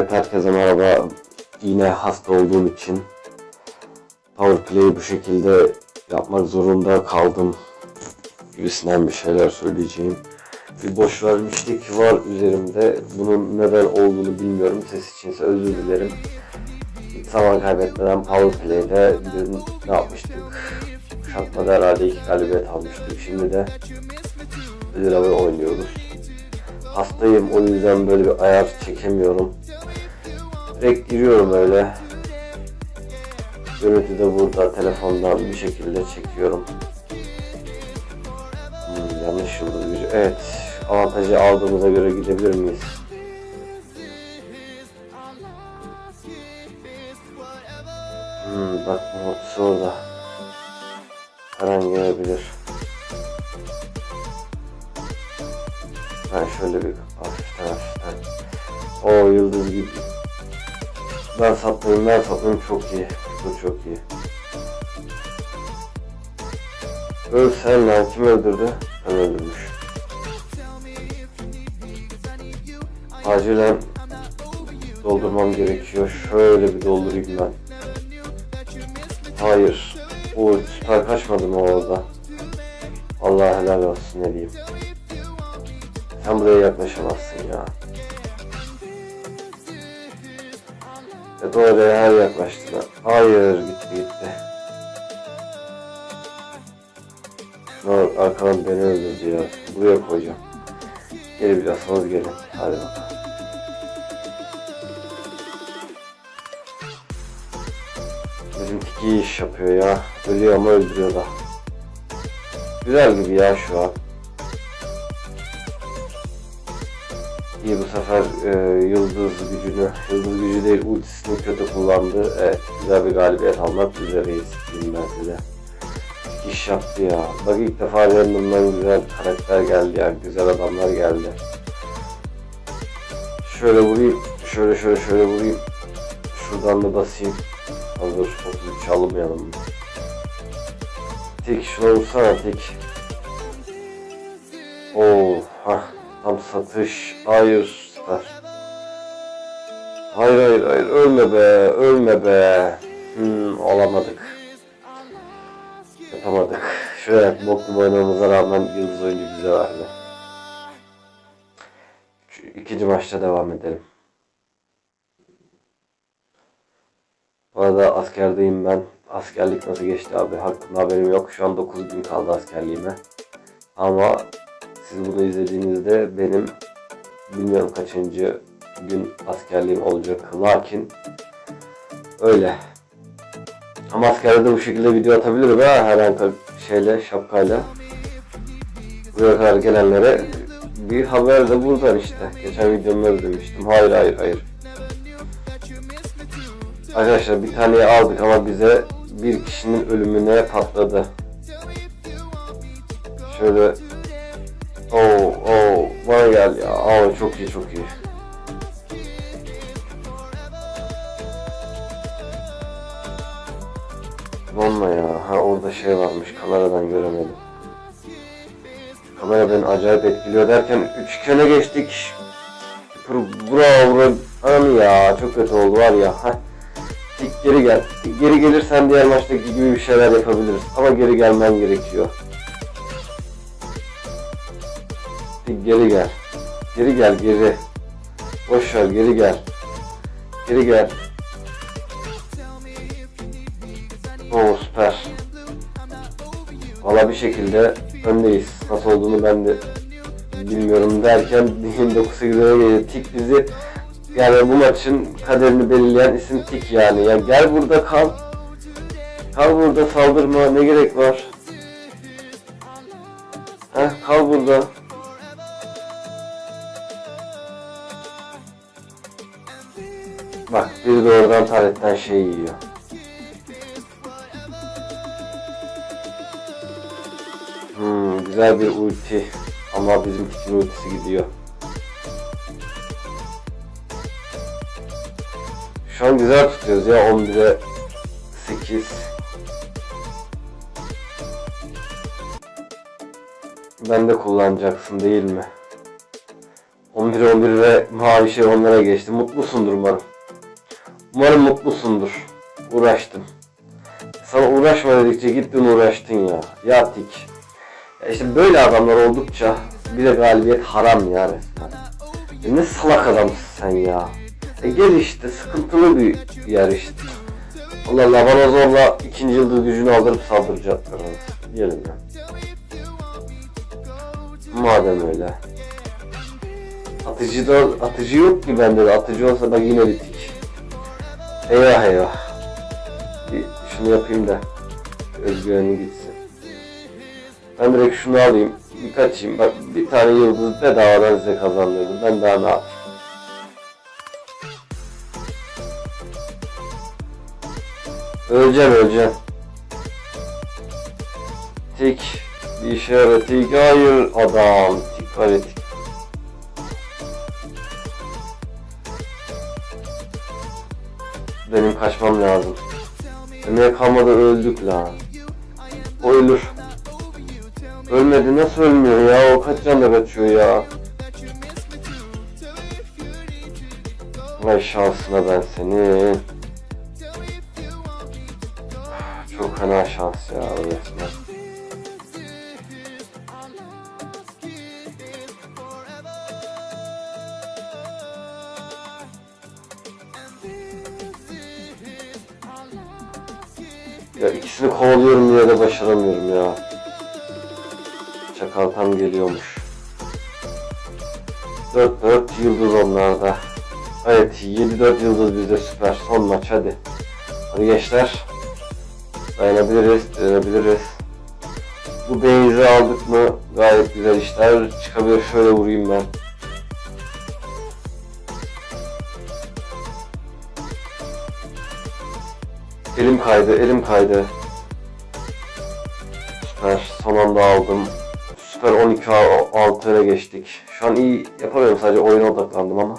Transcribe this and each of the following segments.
Evet herkese merhaba. Yine hasta olduğum için Power Play'i bu şekilde yapmak zorunda kaldım gibisinden bir şeyler söyleyeceğim. Bir boş vermişlik var üzerimde. Bunun neden olduğunu bilmiyorum. Ses içinse özür dilerim. Zaman kaybetmeden Power Play'de dün ne yapmıştık? Kuşatmada herhalde iki galibiyet almıştık. Şimdi de avı oynuyoruz. Hastayım o yüzden böyle bir ayar çekemiyorum. Direkt giriyorum öyle. Görüntü de burada telefondan bir şekilde çekiyorum. Hmm, yanlış yıldız. Evet. Avantajı aldığımıza göre gidebilir miyiz? Hmm, bak bu orada. Her an gelebilir. Ben şöyle bir hafiften hafiften. O yıldız gibi. Ben saplayayım ben saplayayım çok iyi. Bu çok iyi. Öl lan kim öldürdü? Ben öldürmüş. Acilen doldurmam gerekiyor. Şöyle bir doldurayım ben. Hayır. O süper kaçmadı mı orada? Allah helal olsun ne diyeyim. Sen buraya yaklaşamazsın ya. Evet oraya her yaklaştın. ha. Hayır gitti gitti. Şuna bak, arkadan beni öldürdü ya. Buraya koyacağım. Geri biliyorsanız gelin. Hadi bakalım. Bizim tiki iyi iş yapıyor ya. Ölüyor ama öldürüyor da. Güzel gibi ya şu an. İyi bu sefer e, yıldız gücünü, yıldız gücü değil ultisini kötü kullandı. Evet güzel bir galibiyet almak üzereyiz diyeyim ben size. İş yaptı ya. Bak ilk defa random'dan güzel karakter geldi yani güzel adamlar geldi. Şöyle vurayım, şöyle şöyle şöyle vurayım. Şuradan da basayım. Hazır 33 almayalım. Tek şuna vursana tek. Oo, ha tam satış. Hayır, süper. Hayır hayır hayır ölme be, ölme be. Hmm, olamadık. Yapamadık. Şöyle boklu oynamamıza rağmen yıldız oyuncu bize verdi. Şu ikinci maçta devam edelim. Bu arada askerdeyim ben. Askerlik nasıl geçti abi? Hakkında haberim yok. Şu an 9 gün kaldı askerliğime. Ama siz bunu izlediğinizde benim bilmiyorum kaçıncı gün askerliğim olacak. Lakin öyle. Ama askerde de bu şekilde video atabilirim ha herhangi şeyle, şapkayla. Buraya kadar gelenlere bir haber de buradan işte. Geçen videomda da demiştim. Hayır hayır hayır. Arkadaşlar bir taneyi aldık ama bize bir kişinin ölümüne patladı. Şöyle Oo, oo, bana gel ya. Aa, çok iyi, çok iyi. Donma ya. Ha orada şey varmış. Kameradan göremedim. Kamera beni acayip etkiliyor derken üçgene geçtik. Bravo, bravo. Anam ya. Çok kötü oldu var ya. Heh. Geri gel. Geri gelirsen diğer maçtaki gibi bir şeyler yapabiliriz. Ama geri gelmen gerekiyor. Geri gel. Geri gel geri. Boş ver geri gel. Geri gel. Oo süper. Valla bir şekilde öndeyiz. Nasıl olduğunu ben de bilmiyorum derken 29'a geliyor. Tik bizi yani bu maçın kaderini belirleyen isim Tik yani. Ya gel burada kal. Kal burada saldırma ne gerek var? Heh, kal burada. Bak biri de oradan taletten şey yiyor. Hmm, güzel bir ulti. Ama bizim için ultisi gidiyor. Şu an güzel tutuyoruz ya 11'e 8. Ben de kullanacaksın değil mi? 11 11-11 ve mavi şey onlara geçti. Mutlusundur umarım. Umarım mutlusundur. Uğraştın. Sana uğraşma dedikçe gittin uğraştın ya. Ya tik. Ya işte böyle adamlar oldukça bir de galibiyet haram ya resmen. E ne salak adamsın sen ya. E gel işte sıkıntılı bir yer işte. Allah Allah bana zorla ikinci yıldız gücünü aldırıp saldıracaklar. Diyelim ya. Madem öyle. Atıcı da atıcı yok ki bende de. Atıcı olsa bak yine bitik. Eyvah eyvah. Bir şunu yapayım da özgüvenim gitsin. Ben direkt şunu alayım. Bir kaçayım. Bak bir tane yıldız bedavadan size kazandırdım. Ben daha ne yapayım? Öleceğim öleceğim. Tik. Bir işe yarar. Tik. Hayır adam. Tik var tik. Benim kaçmam lazım. Kalmadı öldük lan. O ölür. Ölmedi nasıl ölmüyor ya? O kaç canla kaçıyor ya? Vay şansına ben seni. Çok fena şans ya resmen. Ya ikisini kovalıyorum yine de başaramıyorum ya. Çakal tam geliyormuş. 4 4 yıldız onlarda. Evet 7-4 yıldız bizde süper. Son maç hadi. Hadi gençler. Dayanabiliriz, dayanabiliriz. Bu base'i aldık mı gayet güzel işler çıkabilir. Şöyle vurayım ben. Elim kaydı, elim kaydı. Süper, son anda aldım. Süper 12 6'ya geçtik. Şu an iyi yapamıyorum sadece oyuna odaklandım ama.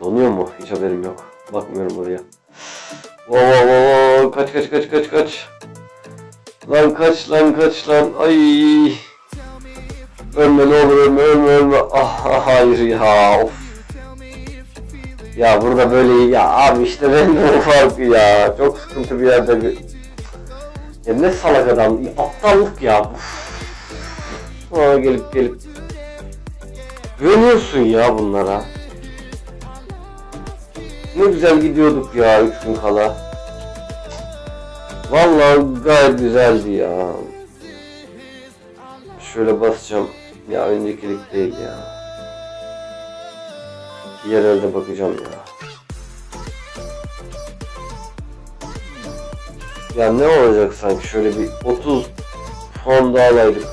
Donuyor mu? Hiç haberim yok. Bakmıyorum oraya. Wow wow wow kaç kaç kaç kaç kaç. Lan kaç lan kaç lan. Ay. Ölme ne olur ölme ölme ölme. Ah hayır ya of. Ya burada böyle ya abi işte benim de o farkı ya. Çok sıkıntı bir yerde bir. Ya ne salak adam. Aptallık ya. Sonra gelip gelip. Güveniyorsun ya bunlara. Ne güzel gidiyorduk ya 3 gün kala. Vallahi gayet güzeldi ya. Şöyle basacağım. Ya öncekilik değil ya. Diğer elde bakacağım ya. Ya ne olacak sanki şöyle bir 30 puan daha alaydık.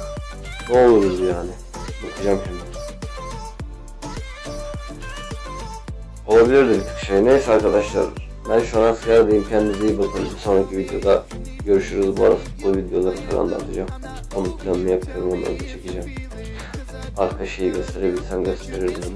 Ne oluruz yani. Bakacağım şimdi. Olabilirdi bir tık şey. Neyse arkadaşlar. Ben şu an askerdeyim. Kendinize iyi bakın. Bir sonraki videoda görüşürüz. Bu arada futbol videoları falan da atacağım. Onun planını yapıyorum. Onları da çekeceğim. Arka şeyi gösterebilsem gösterirdim.